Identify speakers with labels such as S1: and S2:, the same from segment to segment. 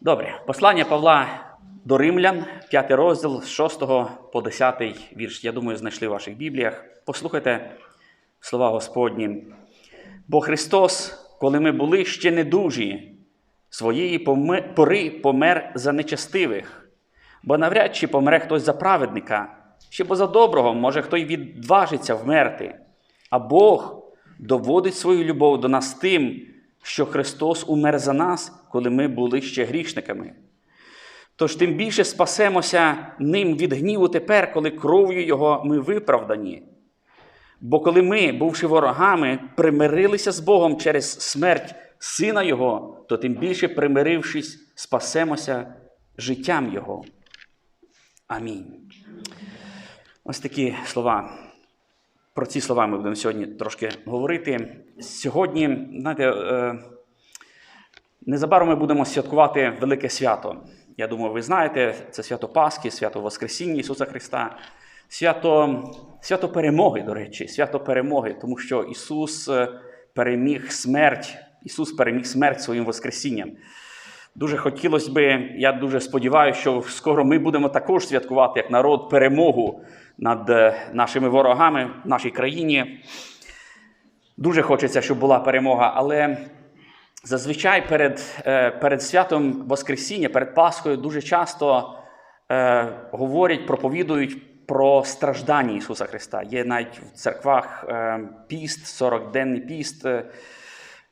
S1: Добре, послання Павла до Римлян, 5 розділ з 6 по 10 вірш. Я думаю, знайшли в ваших бібліях. Послухайте слова Господні. Бо Христос, коли ми були ще недужі, своєї пори помер за нечестивих, бо навряд чи помре хтось за праведника, ще бо за доброго може хто й відважиться вмерти. А Бог доводить свою любов до нас тим, що Христос умер за нас, коли ми були ще грішниками. Тож тим більше спасемося ним від гніву тепер, коли кров'ю Його ми виправдані. Бо коли ми, бувши ворогами, примирилися з Богом через смерть Сина Його, то тим більше, примирившись, спасемося життям Його. Амінь. Ось такі слова. Про ці слова ми будемо сьогодні трошки говорити. Сьогодні, знаєте, е, незабаром ми будемо святкувати велике свято. Я думаю, ви знаєте, це свято Пасхи, свято Воскресіння Ісуса Христа, свято, свято перемоги, до речі, свято перемоги, тому що Ісус е, переміг смерть, Ісус переміг смерть своїм Воскресінням. Дуже хотілося би, я дуже сподіваюся, що скоро ми будемо також святкувати як народ перемогу над е, нашими ворогами в нашій країні. Дуже хочеться, щоб була перемога, але зазвичай перед, е, перед святом Воскресіння, перед Пасхою дуже часто е, говорять, проповідують про страждання Ісуса Христа. Є навіть в церквах е, піст, 40-денний піст.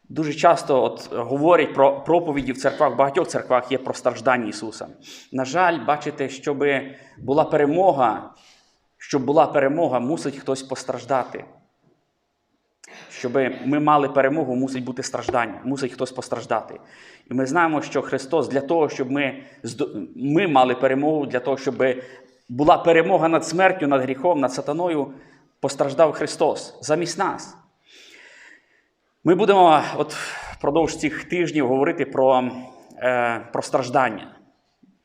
S1: Дуже часто от говорять про проповіді в церквах, в багатьох церквах є про страждання Ісуса. На жаль, бачите, щоб була перемога, щоб була перемога, мусить хтось постраждати. Щоб ми мали перемогу, мусить бути страждання, мусить хтось постраждати. І ми знаємо, що Христос для того, щоб ми, ми мали перемогу, для того, щоб була перемога над смертю, над гріхом, над сатаною, постраждав Христос замість нас. Ми будемо от впродовж цих тижнів говорити про, е, про страждання,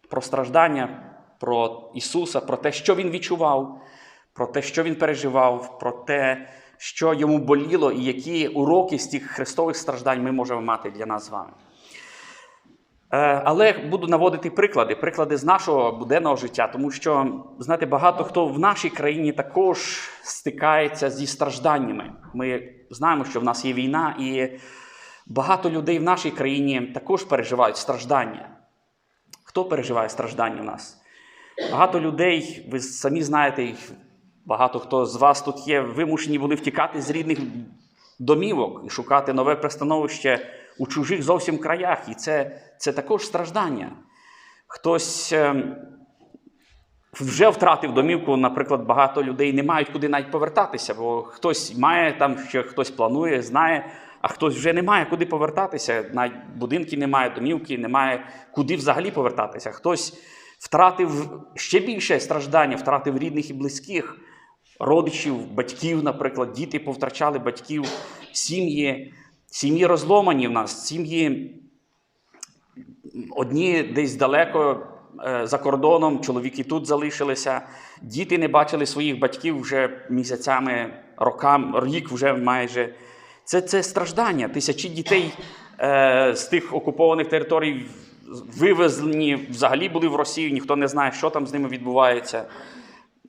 S1: про страждання, про Ісуса, про те, що Він відчував, про те, що Він переживав, про те, що йому боліло, і які уроки з тих христових страждань ми можемо мати для нас з вами. Е, Але буду наводити приклади, приклади з нашого буденного життя, тому що, знаєте, багато хто в нашій країні також стикається зі стражданнями. Ми знаємо, що в нас є війна, і багато людей в нашій країні також переживають страждання. Хто переживає страждання в нас? Багато людей, ви самі знаєте, багато хто з вас тут є, вимушені були втікати з рідних домівок і шукати нове пристановище у чужих зовсім краях. І це, це також страждання. Хтось ем, вже втратив домівку, наприклад, багато людей не мають куди навіть повертатися, бо хтось має там, ще хтось планує, знає, а хтось вже не має куди повертатися. Навіть будинки немає, домівки, немає куди взагалі повертатися. Хтось втратив ще більше страждання, втратив рідних і близьких, родичів, батьків, наприклад, діти повтрачали батьків, сім'ї, сім'ї розломані в нас, сім'ї одні десь далеко е, за кордоном, чоловіки тут залишилися, діти не бачили своїх батьків вже місяцями, роками, рік вже майже. Це, це страждання. Тисячі дітей е, з тих окупованих територій вивезені, взагалі були в Росію, ніхто не знає, що там з ними відбувається.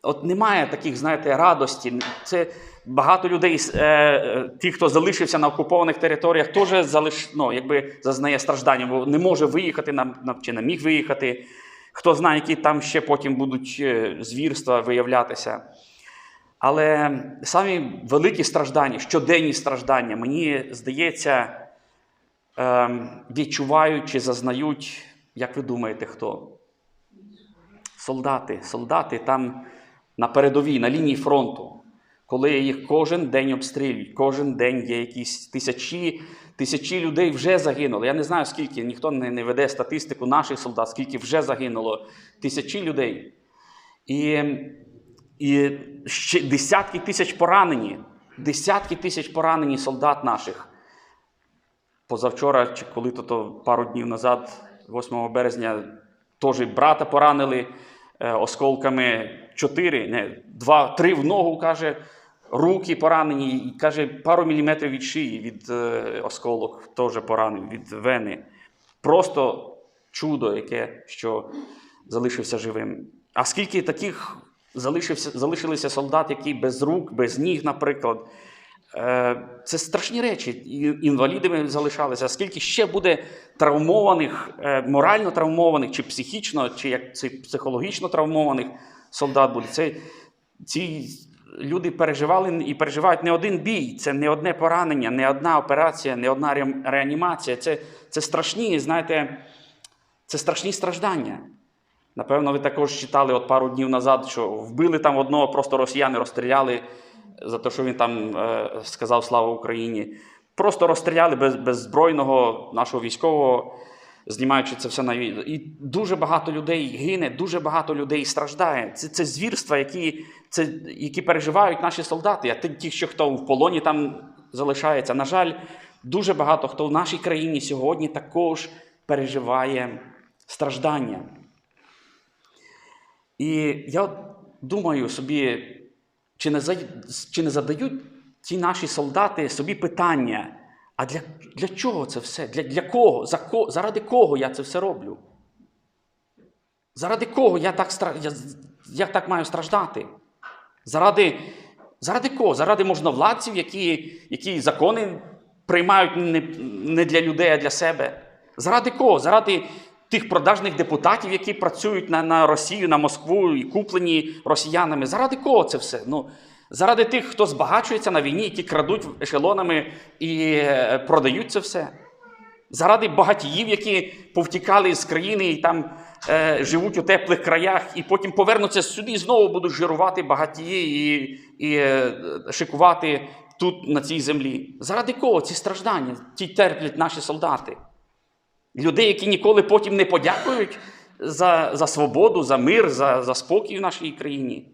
S1: От немає таких, знаєте, радості. Це багато людей, е, е, ті, хто залишився на окупованих територіях, теж залиш, ну, якби зазнає страждання, бо не може виїхати на, на, чи не міг виїхати. Хто знає, які там ще потім будуть е, звірства виявлятися. Але самі великі страждання, щоденні страждання, мені здається, ем, відчувають чи зазнають, як ви думаєте, хто? Солдати, солдати там на передовій, на лінії фронту, коли їх кожен день обстрілюють, кожен день є якісь тисячі, тисячі людей вже загинули. Я не знаю, скільки, ніхто не, не веде статистику наших солдат, скільки вже загинуло. Тисячі людей. І, і ще десятки тисяч поранені, десятки тисяч поранені солдат наших. Позавчора, чи коли то, то пару днів назад, 8 березня, теж брата поранили осколками 4, не, 2, 3 в ногу, каже, руки поранені, і каже, пару міліметрів від шиї, від е, осколок теж поранений, від вени. Просто чудо, яке що залишився живим. А скільки таких залишився, залишилися солдат, які без рук, без ніг, наприклад. Е, Це страшні речі. Інвалідами залишалися. Скільки ще буде травмованих, е, морально травмованих, чи психічно, чи як це психологічно травмованих солдат буде. Це, ці люди переживали і переживають не один бій, це не одне поранення, не одна операція, не одна реанімація. Це, це страшні, знаєте, це страшні страждання. Напевно, ви також читали от пару днів назад, що вбили там одного, просто росіяни розстріляли за те, що він там е, сказав Слава Україні. Просто розстріляли без, беззбройного нашого військового, знімаючи це все на відео. І дуже багато людей гине, дуже багато людей страждає. Це, це звірства, які, це, які переживають наші солдати. А ті, що хто в полоні там залишається. На жаль, дуже багато хто в нашій країні сьогодні також переживає страждання. І я думаю собі, чи не, чи не задають ці наші солдати собі питання, а для, для чого це все? Для, для кого? За ко, заради кого я це все роблю? Заради кого я так, я, я так маю страждати? Заради, заради кого? Заради можновладців, які, які закони приймають не, не для людей, а для себе. Заради кого? Заради тих продажних депутатів, які працюють на, на Росію, на Москву і куплені росіянами. Заради кого це все? Ну, заради тих, хто збагачується на війні, які крадуть ешелонами і е, продають це все. Заради багатіїв, які повтікали з країни і там е, живуть у теплих краях, і потім повернуться сюди і знову будуть жирувати багатії і, і е, шикувати тут, на цій землі. Заради кого ці страждання? Ті терплять наші солдати. Людей, які ніколи потім не подякують за, за свободу, за мир, за, за спокій в нашій країні.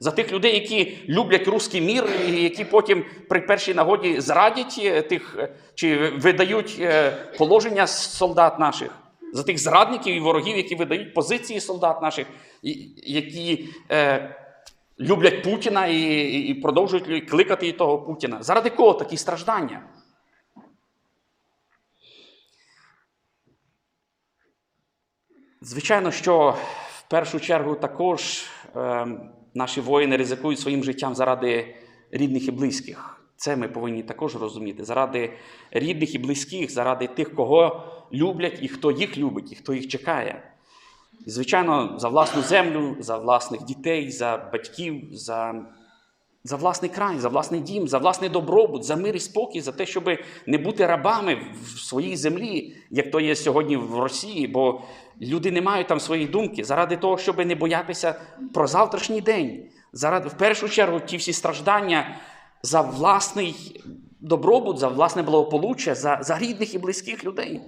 S1: За тих людей, які люблять руський мір, і які потім при першій нагоді зрадять е, тих е, чи видають е, положення солдат наших, за тих зрадників і ворогів, які видають позиції солдат наших, які е, люблять Путіна і, і продовжують кликати того Путіна. Заради кого такі страждання? Звичайно, що в першу чергу також е, наші воїни ризикують своїм життям заради рідних і близьких. Це ми повинні також розуміти. Заради рідних і близьких, заради тих, кого люблять і хто їх любить, і хто їх чекає. І, звичайно, за власну землю, за власних дітей, за батьків, за, за власний край, за власний дім, за власний добробут, за мир і спокій, за те, щоб не бути рабами в своїй землі, як то є сьогодні в Росії, бо люди не мають там своєї думки, заради того, щоб не боятися про завтрашній день. Заради, в першу чергу, ті всі страждання за власний добробут, за власне благополуччя, за, за рідних і близьких людей.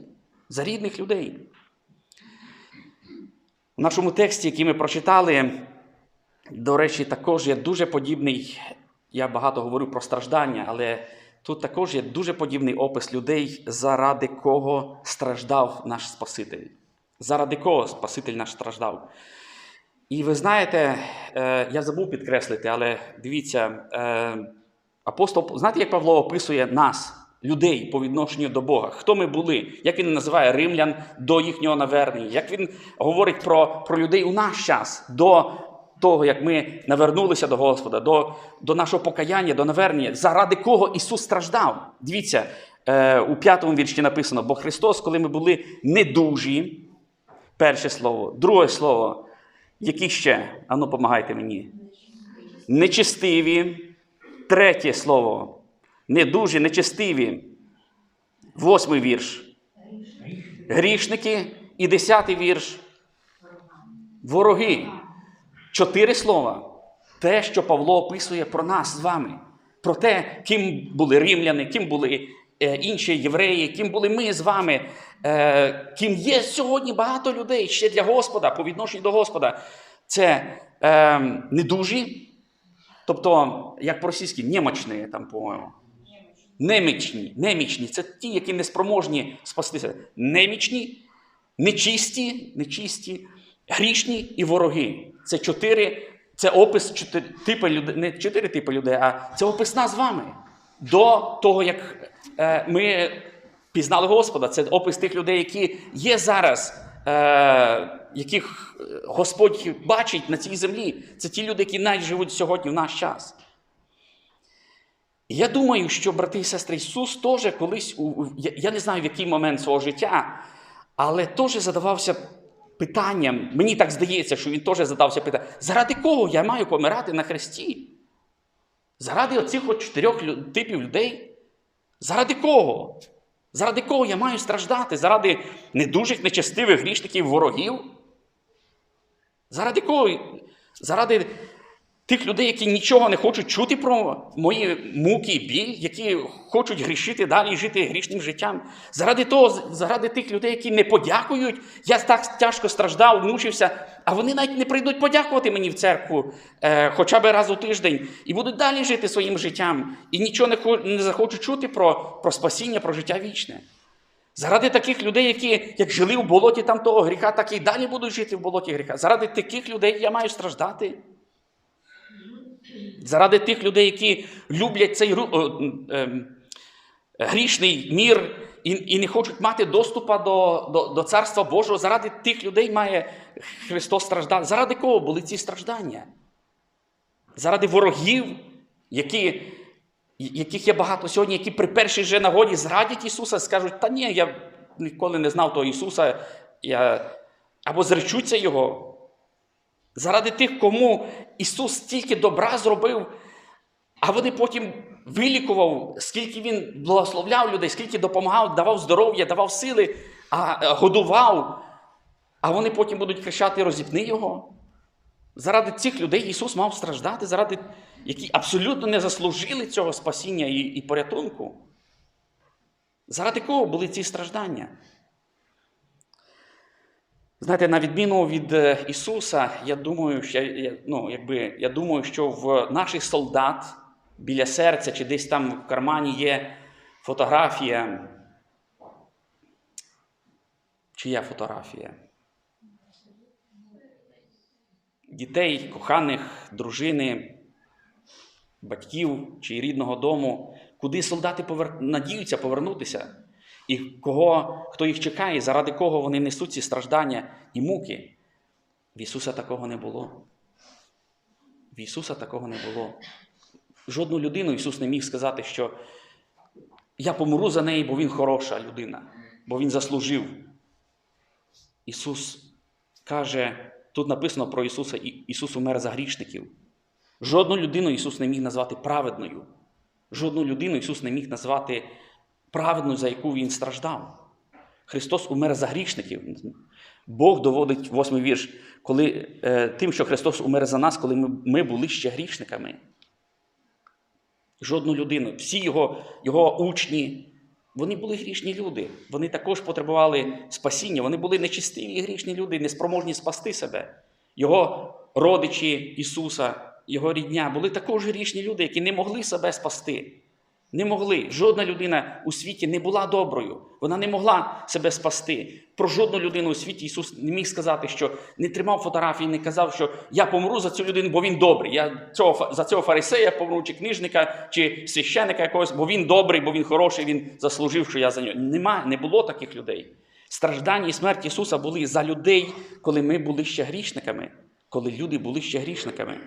S1: За рідних людей. У нашому тексті, який ми прочитали, до речі, також є дуже подібний. Я багато говорю про страждання, але тут також є дуже подібний опис людей, заради кого страждав наш Спаситель. Заради кого Спаситель наш страждав. І ви знаєте, е, я забув підкреслити, але дивіться, е, апостол, знаєте, як Павло описує нас, людей по відношенню до Бога? Хто ми були? Як він називає римлян до їхнього навернення? Як він говорить про, про людей у наш час, до того, як ми навернулися до Господа, до, до нашого покаяння, до навернення, заради кого Ісус страждав? Дивіться, е, у п'ятому вірші написано: бо Христос, коли ми були недужі, перше слово, друге слово. Які ще? Ану, помагайте мені. Нечистиві. Третє слово. Недужі, нечистиві. Восьмий вірш. Грішники. І десятий вірш. Вороги. Чотири слова. Те, що Павло описує про нас з вами. Про те, ким були римляни, ким були е, інші євреї, ким були ми з вами, е, ким є сьогодні багато людей ще для Господа, по відношенню до Господа. Це е, недужі, тобто, як по-російськи, немочні, там, по-моєму. Немічні, немічні це ті, які неспроможні спастися. Немічні, нечисті, нечисті, грішні і вороги. Це чотири, це опис чотири типи людей, не чотири типи людей, а це опис нас з вами. До того, як е, ми пізнали Господа, це опис тих людей, які є зараз е, яких Господь бачить на цій землі, це ті люди, які навіть живуть сьогодні в наш час. Я думаю, що брати і сестри Ісус теж колись, у- я, я не знаю в який момент свого життя, але теж задавався питанням, мені так здається, що він теж задався питанням, заради кого я маю помирати на хресті? Заради оцих от чотирьох типів людей? Заради кого? Заради кого я маю страждати? Заради недужих, нечестивих грішників, ворогів? Заради кого? Заради тих людей, які нічого не хочуть чути про мої муки і біль, які хочуть грішити далі і жити грішним життям. Заради того, заради тих людей, які не подякують, я так тяжко страждав, мучився, а вони навіть не прийдуть подякувати мені в церкву е, хоча б раз у тиждень і будуть далі жити своїм життям, і нічого не, не захочуть чути про, про спасіння, про життя вічне. Заради таких людей, які як жили в болоті там того гріха, так і далі будуть жити в болоті гріха. Заради таких людей я маю страждати. Заради тих людей, які люблять цей ем, грішний мір і, і не хочуть мати доступу до, до, до Царства Божого, заради тих людей має Христос страждати. Заради кого були ці страждання? Заради ворогів, які, яких є багато сьогодні, які при першій же нагоді зрадять Ісуса, скажуть, та ні, я ніколи не знав того Ісуса, я... або зречуться Його. Заради тих, кому Ісус стільки добра зробив, а вони потім вилікував, скільки Він благословляв людей, скільки допомагав, давав здоров'я, давав сили, а е, годував. А вони потім будуть кричати розіпни Його. Заради цих людей Ісус мав страждати, заради які абсолютно не заслужили цього спасіння і, і порятунку. Заради кого були ці страждання? Знаєте, на відміну від е, Ісуса, я думаю, що, я, ну, якби, я думаю, що в наших солдат біля серця чи десь там в кармані є фотографія. Чия фотографія? Дітей, коханих, дружини, батьків чи рідного дому, куди солдати повер... надіються повернутися, і кого, хто їх чекає, заради кого вони несуть ці страждання і муки. В Ісуса такого не було. В Ісуса такого не було. Жодну людину Ісус не міг сказати, що я помру за неї, бо Він хороша людина, бо Він заслужив. Ісус каже, тут написано про Ісуса, «І- Ісус умер за грішників. Жодну людину Ісус не міг назвати праведною. Жодну людину Ісус не міг назвати праведною, за яку Він страждав. Христос умер за грішників. Бог доводить восьмий вірш, коли, е, тим, що Христос умер за нас, коли ми, ми були ще грішниками. Жодну людину. Всі його, його учні, вони були грішні люди. Вони також потребували спасіння. Вони були нечистиві і грішні люди, неспроможні спасти себе. Його родичі Ісуса, Його рідня були також грішні люди, які не могли себе спасти. Не могли. Жодна людина у світі не була доброю. Вона не могла себе спасти. Про жодну людину у світі Ісус не міг сказати, що не тримав фотографії, не казав, що я помру за цю людину, бо він добрий. Я цього, за цього фарисея помру, чи книжника, чи священика якогось, бо він добрий, бо він хороший, він заслужив, що я за нього. Нема, не було таких людей. Страждання і смерть Ісуса були за людей, коли ми були ще грішниками, коли люди були ще грішниками.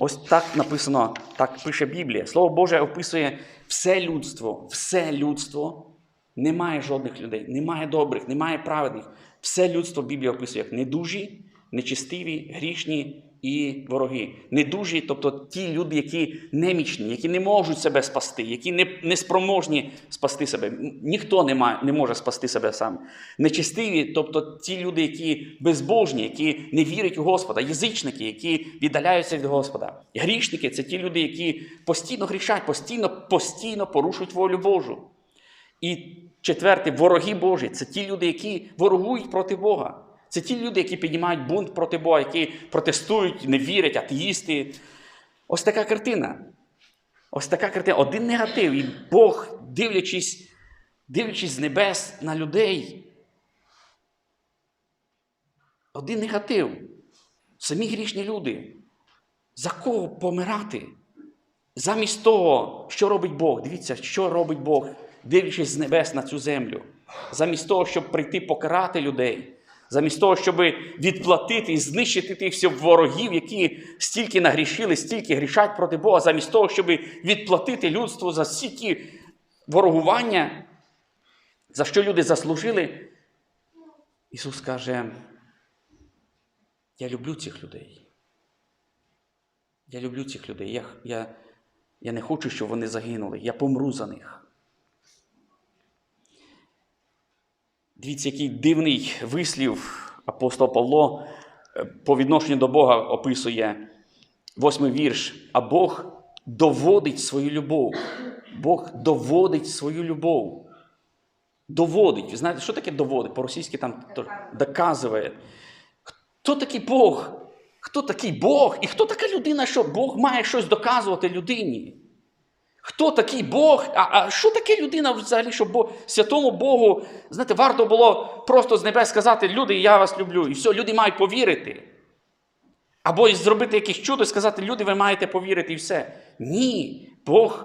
S1: Ось так написано, так пише Біблія. Слово Боже описує все людство, все людство. Немає жодних людей, немає добрих, немає праведних. Все людство Біблія описує як недужі, нечистиві, грішні і вороги. Недужі, тобто ті люди, які немічні, які не можуть себе спасти, які не, не спроможні спасти себе. Ніхто не, має, не може спасти себе сам. Нечистиві, тобто ті люди, які безбожні, які не вірять у Господа, язичники, які віддаляються від Господа. Грішники це ті люди, які постійно грішать, постійно, постійно порушують волю Божу. І четверте, вороги Божі це ті люди, які ворогують проти Бога. Це ті люди, які піднімають бунт проти Бога, які протестують, не вірять, атеїсти. Ось така картина. Ось така картина. Один негатив. І Бог, дивлячись, дивлячись з небес на людей. Один негатив. Самі грішні люди. За кого помирати? Замість того, що робить Бог, дивіться, що робить Бог, дивлячись з небес на цю землю. замість того, щоб прийти покарати людей, замість того, щоб відплатити і знищити тих всіх ворогів, які стільки нагрішили, стільки грішать проти Бога, замість того, щоб відплатити людству за ті ворогування, за що люди заслужили, Ісус каже, я люблю цих людей. Я люблю цих людей. Я, я, я не хочу, щоб вони загинули. Я помру за них. Дивіться, який дивний вислів апостол Павло е, по відношенню до Бога описує восьмий вірш. А Бог доводить свою любов. Бог доводить свою любов. Доводить. Ви знаєте, що таке доводить? По-російськи там доказує. Хто такий Бог? Хто такий Бог? І хто така людина, що Бог має щось доказувати людині? Хто такий Бог? А, а що таке людина взагалі, що Бог, святому Богу, знаєте, варто було просто з небес сказати, люди, я вас люблю. І все, люди мають повірити. Або зробити якесь чудо і сказати, люди, ви маєте повірити і все. Ні, Бог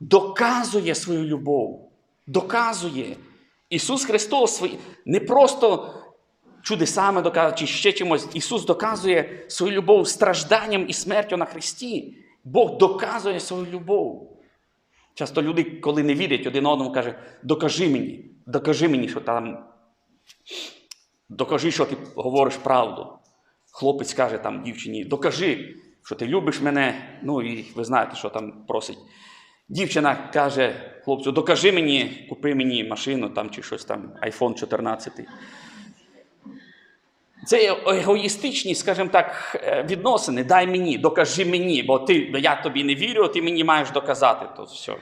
S1: доказує свою любов. Доказує. Ісус Христос не просто чудесами доказує, чи ще чимось. Ісус доказує свою любов стражданням і смертю на Христі. Бог доказує свою любов. Часто люди, коли не вірять один одному, кажуть, докажи мені, докажи мені, що там. Докажи, що ти говориш правду. Хлопець каже там дівчині, докажи, що ти любиш мене. Ну і ви знаєте, що там просить. Дівчина каже хлопцю, докажи мені, купи мені машину там чи щось там, iPhone 14. Це егоїстичні, скажімо так, е, відносини. Дай мені, докажи мені, бо ти, я тобі не вірю, ти мені маєш доказати. То все.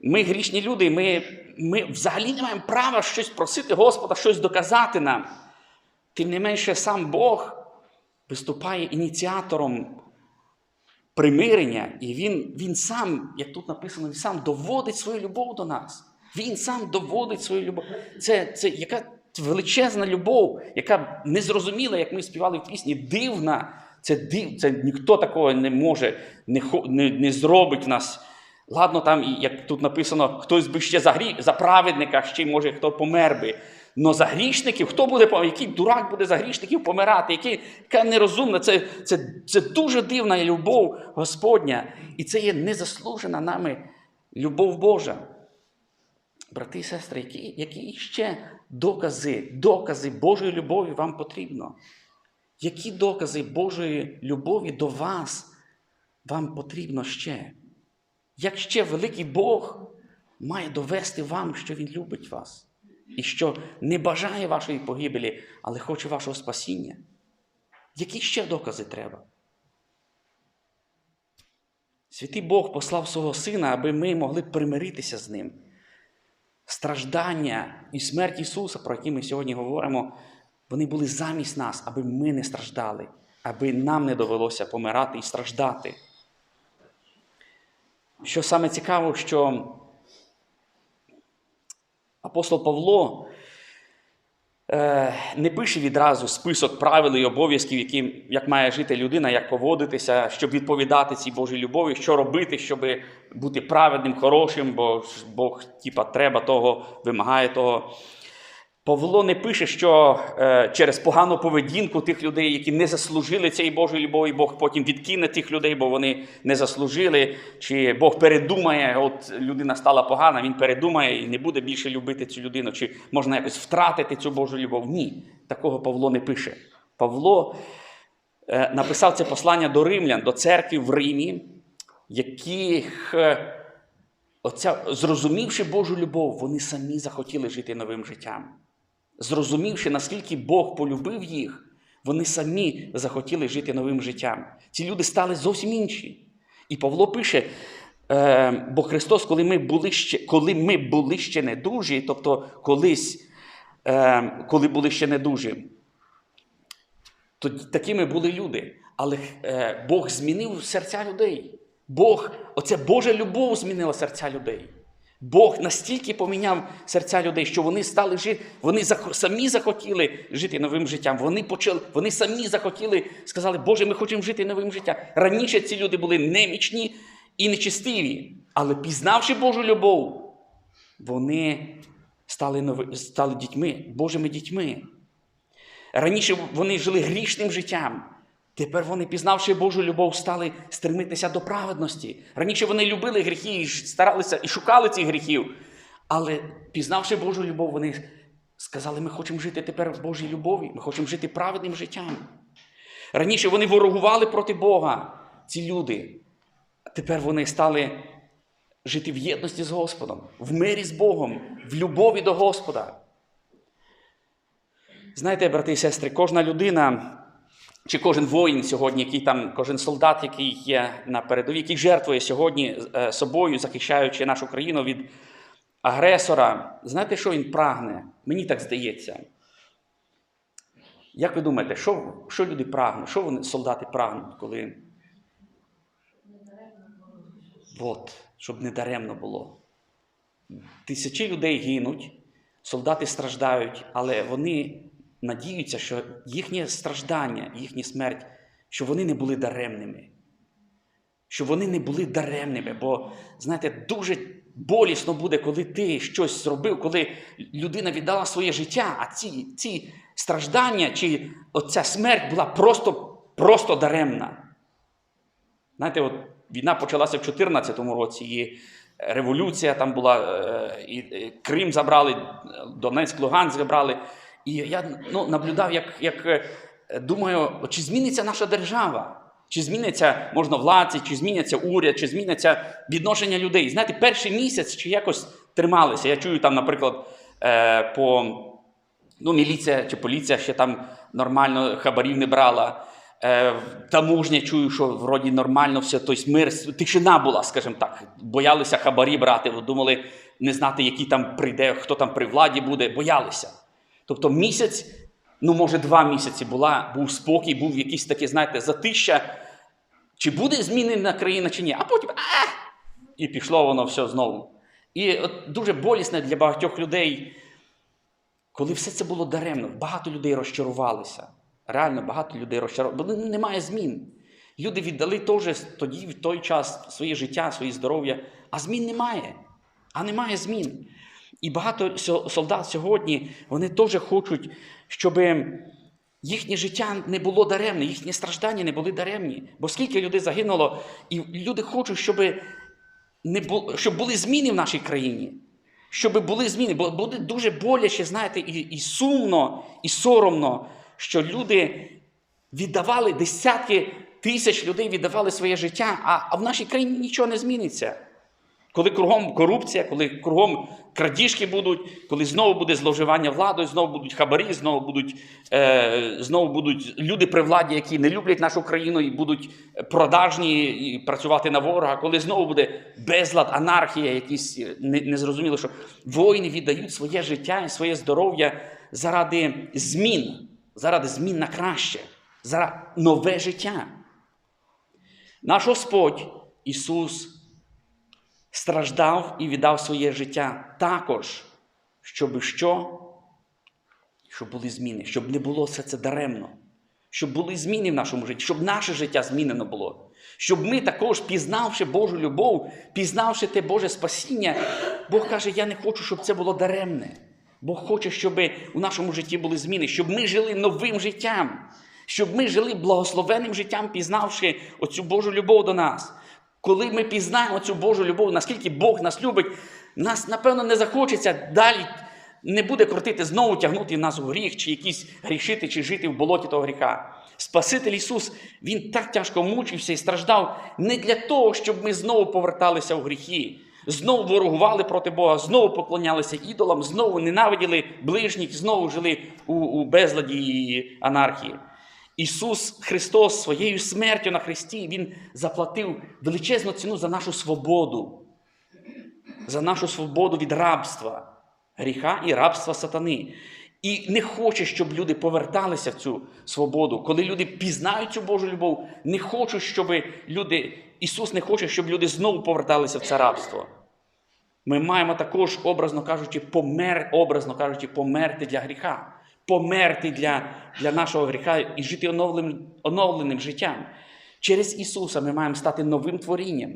S1: Ми грішні люди, ми, ми взагалі не маємо права щось просити Господа, щось доказати нам. Тим не менше, сам Бог виступає ініціатором примирення, і він, він сам, як тут написано, він сам доводить свою любов до нас. Він сам доводить свою любов. Це, це яка величезна любов, яка незрозуміла, як ми співали в пісні, дивна. Це див, це ніхто такого не може, не, не, не зробить нас. Ладно, там, як тут написано, хтось би ще за, грі, за праведника, ще може хто помер би. Но за грішників, хто буде який дурак буде за грішників помирати, який, яка нерозумна, це, це, це дуже дивна любов Господня. І це є незаслужена нами любов Божа. Брати і сестри, які, які ще докази, докази Божої любові вам потрібно? Які докази Божої любові до вас вам потрібно ще? Як ще великий Бог має довести вам, що Він любить вас, і що не бажає вашої погибелі, але хоче вашого спасіння? Які ще докази треба? Святий Бог послав свого Сина, аби ми могли примиритися з Ним. Страждання і смерть Ісуса, про які ми сьогодні говоримо, вони були замість нас, аби ми не страждали, аби нам не довелося помирати і страждати. Що саме цікаво, що апостол Павло не пише відразу список правил і обов'язків, які, як має жити людина, як поводитися, щоб відповідати цій Божій любові, що робити, щоб бути праведним, хорошим, бо Бог типа, треба того, вимагає того. Павло не пише, що е, через погану поведінку тих людей, які не заслужили цієї Божої любові, Бог потім відкине тих людей, бо вони не заслужили, чи Бог передумає, от людина стала погана, він передумає і не буде більше любити цю людину, чи можна якось втратити цю Божу любов. Ні, такого Павло не пише. Павло е, написав це послання до римлян, до церкви в Римі, яких, е, оця, зрозумівши Божу любов, вони самі захотіли жити новим життям. Зрозумівши, наскільки Бог полюбив їх, вони самі захотіли жити новим життям. Ці люди стали зовсім інші. І Павло пише: е, бо Христос, коли ми були ще, коли ми були ще недужі, тобто колись, е, коли були ще недужі, то такими були люди. Але е, Бог змінив серця людей. Бог, оця Божа любов змінила серця людей. Бог настільки поміняв серця людей, що вони стали жити, вони самі захотіли жити новим життям. Вони почали, вони самі захотіли, сказали, Боже, ми хочемо жити новим життям. Раніше ці люди були немічні і нечистиві, але пізнавши Божу любов, вони стали, нови, стали дітьми, Божими дітьми. Раніше вони жили грішним життям. Тепер вони, пізнавши Божу любов, стали стремитися до праведності. Раніше вони любили гріхи і старалися і шукали цих гріхів. Але пізнавши Божу любов, вони сказали: ми хочемо жити тепер в Божій любові, ми хочемо жити праведним життям. Раніше вони ворогували проти Бога, ці люди. Тепер вони стали жити в єдності з Господом, в мирі з Богом, в любові до Господа. Знаєте, брати і сестри, кожна людина, чи кожен воїн сьогодні, який там, кожен солдат, який є на передовій, який жертвує сьогодні е, собою, захищаючи нашу країну від агресора, знаєте, що він прагне? Мені так здається. Як ви думаєте, що, що люди прагнуть? Що вони, солдати прагнуть, коли. От, щоб не даремно було. Тисячі людей гинуть, солдати страждають, але вони надіються, що їхнє страждання, їхня смерть, що вони не були даремними. Що вони не були даремними. Бо, знаєте, дуже болісно буде, коли ти щось зробив, коли людина віддала своє життя, а ці, ці страждання чи оця смерть була просто, просто даремна. Знаєте, от війна почалася в 2014 році, і революція там була, е, і е, Крим забрали, Донецьк, Луганськ забрали. І я ну, наблюдав, як, як е, думаю, чи зміниться наша держава? Чи зміниться можновладці, чи зміняться уряд, чи зміняться відношення людей. Знаєте, перший місяць чи якось трималися. Я чую там, наприклад, е, по ну, міліція чи поліція ще там нормально хабарів не брала. Е, таможня чую, що вроді нормально все, тобто мир, тишина була, скажімо так. Боялися хабарі брати, думали не знати, який там прийде, хто там при владі буде, боялися. Тобто місяць, ну може два місяці була, був спокій, був якийсь такий, знаєте, затища, чи буде змінена країна, чи ні. А потім а! і пішло воно все знову. І от дуже болісне для багатьох людей, коли все це було даремно, багато людей розчарувалися. Реально багато людей розчарувалися, бо немає змін. Люди віддали теж тоді, в той час своє життя, своє здоров'я, а змін немає. А немає змін. І багато солдат сьогодні вони теж хочуть, щоб їхнє життя не було даремне, їхні страждання не були даремні. Бо скільки людей загинуло, і люди хочуть, щоб, не було, щоб були зміни в нашій країні. Щоб були зміни, бо буде дуже боляче, знаєте, і, і сумно, і соромно, що люди віддавали десятки тисяч людей віддавали своє життя, а, а в нашій країні нічого не зміниться. Коли кругом корупція, коли кругом крадіжки будуть, коли знову буде зловживання владою, знову будуть хабарі, знову будуть е, знову будуть люди при владі, які не люблять нашу країну і будуть продажні і працювати на ворога, коли знову буде безлад, анархія, якісь незрозуміло, що воїни віддають своє життя і своє здоров'я заради змін, заради змін на краще, заради нове життя. Наш Господь Ісус страждав і віддав своє життя також, щоб що? Щоб були зміни, щоб не було все це даремно, щоб були зміни в нашому житті, щоб наше життя змінено було. Щоб ми також, пізнавши Божу любов, пізнавши те Боже спасіння, Бог каже, я не хочу, щоб це було даремне. Бог хоче, щоб у нашому житті були зміни, щоб ми жили новим життям, щоб ми жили благословенним життям, пізнавши оцю Божу любов до нас. Коли ми пізнаємо цю Божу любов, наскільки Бог нас любить, нас, напевно, не захочеться далі, не буде крутити, знову тягнути нас у гріх, чи якісь грішити, чи жити в болоті того гріха. Спаситель Ісус, Він так тяжко мучився і страждав не для того, щоб ми знову поверталися в гріхи, знову ворогували проти Бога, знову поклонялися ідолам, знову ненавиділи ближніх, знову жили у, у безладі і анархії. Ісус Христос своєю смертю на Христі Він заплатив величезну ціну за нашу свободу, за нашу свободу від рабства, гріха і рабства сатани. І не хоче, щоб люди поверталися в цю свободу. Коли люди пізнають цю Божу любов, не хочуть, щоб люди, Ісус не хоче, щоб люди знову поверталися в це рабство. Ми маємо також, образно кажучи, помер, образно кажучи, померти для гріха померти для для нашого гріха і жити оновленим, оновленим життям. Через Ісуса ми маємо стати новим творінням.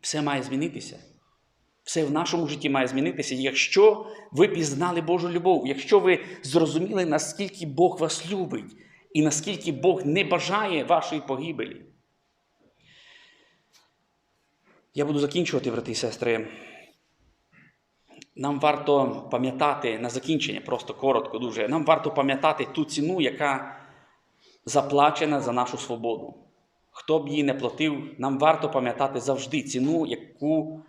S1: Все має змінитися. Все в нашому житті має змінитися, якщо ви пізнали Божу любов, якщо ви зрозуміли, наскільки Бог вас любить і наскільки Бог не бажає вашої погибелі. Я буду закінчувати, брати і сестри. Нам варто пам'ятати на закінчення, просто коротко, дуже. Нам варто пам'ятати ту ціну, яка заплачена за нашу свободу. Хто б її не платив, нам варто пам'ятати завжди ціну, яку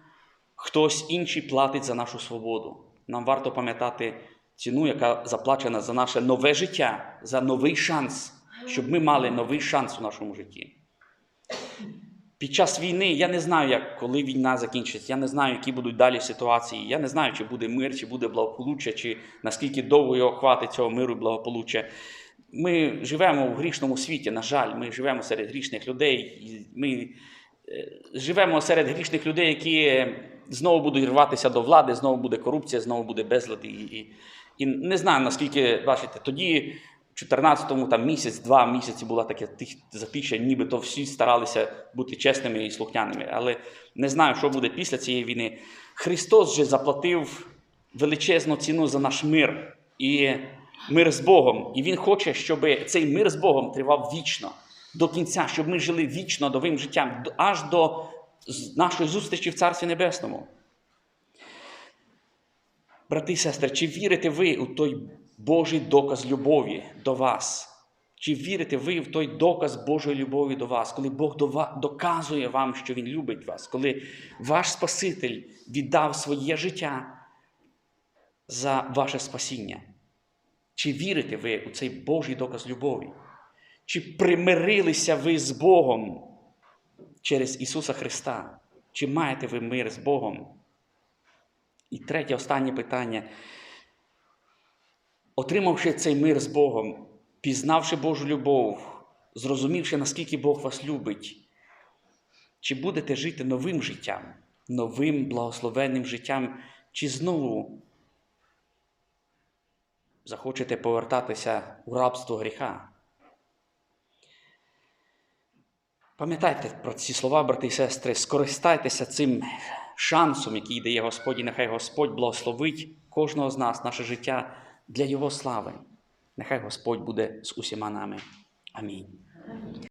S1: хтось інший платить за нашу свободу. Нам варто пам'ятати ціну, яка заплачена за наше нове життя, за новий шанс, щоб ми мали новий шанс у нашому житті. Під час війни я не знаю, як коли війна закінчиться. Я не знаю, які будуть далі ситуації. Я не знаю, чи буде мир, чи буде благополуччя, чи наскільки довго його хватить цього миру і благополуччя. Ми живемо в грішному світі, на жаль, ми живемо серед грішних людей. Ми е, живемо серед грішних людей, які е, знову будуть рватися до влади, знову буде корупція, знову буде безлад. І, і, і не знаю, наскільки бачите, тоді. В 14-му там місяць-два місяці була таке тих запіччя, нібито всі старалися бути чесними і слухняними. Але не знаю, що буде після цієї війни. Христос же заплатив величезну ціну за наш мир і мир з Богом. І Він хоче, щоб цей мир з Богом тривав вічно, до кінця, щоб ми жили вічно новим життям, аж до нашої зустрічі в Царстві Небесному. Брати і сестри, чи вірите ви у той Божий доказ любові до вас? Чи вірите ви в той доказ Божої любові до вас, коли Бог доказує вам, що Він любить вас, коли ваш Спаситель віддав своє життя за ваше спасіння? Чи вірите ви у цей Божий доказ любові? Чи примирилися ви з Богом через Ісуса Христа? Чи маєте ви мир з Богом? І третє, останнє питання. Отримавши цей мир з Богом, пізнавши Божу любов, зрозумівши, наскільки Бог вас любить, чи будете жити новим життям, новим благословенним життям, чи знову захочете повертатися у рабство гріха? Пам'ятайте про ці слова, брати і сестри, скористайтеся цим шансом, який дає Господь, і нехай Господь благословить кожного з нас, наше життя для Його слави. Нехай Господь буде з усіма нами. Амінь.